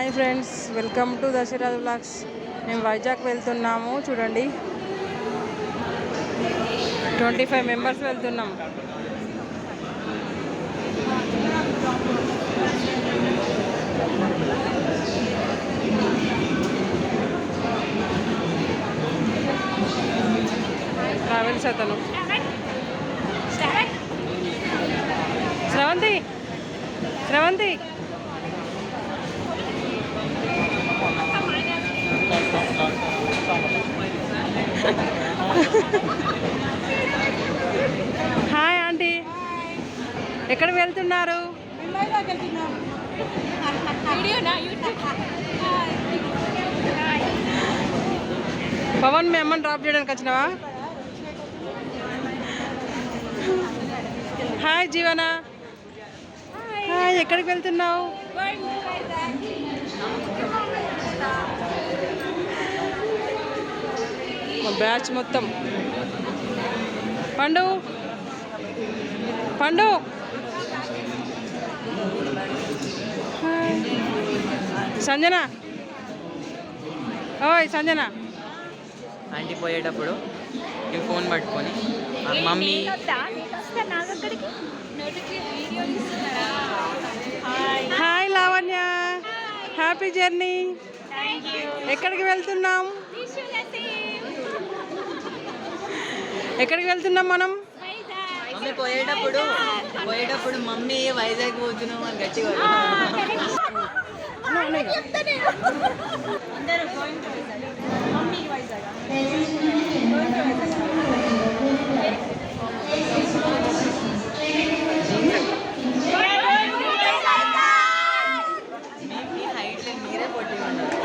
Hi friends welcome to Dasharath vlogs మేము వైజాగ్ వెళ్తున్నాము చూడండి. ట్వంటీ ఫైవ్ మెంబర్స్ వెళ్తున్నాం. ట్రావెల్స్ అతను. శ్రవంతి. శ్రవంతి హాయ్ ఆంటీ ఎక్కడికి వెళ్తున్నారు? పవన్ మీ అమ్మని డ్రాప్ చేయడానికి వచ్చినావా? హాయ్ జీవన. హాయ్ ఎక్కడికి వెళ్తున్నావు? మా బ్యాచ్ మొత్తం. పండు. పండు. సంజన. ఓయ్ సంజన. ఆంటీ పోయేటప్పుడు ఈ ఫోన్ పట్టుకొని ఆ mummy hi. Lavanya. Happy journey. ఎక్కడికి వెళ్తున్నాం? ఎక్కడికి వెళ్తున్నాం మనం? మమ్మీ పోయేటప్పుడు పోయేటప్పుడు మమ్మీ వైజాగ్ పోతున్నాం అని గట్టిగా చెప్తానే అందరూ going to Vizag mummy Vizag going to Vizag మీరే పోటీ ఉన్నారు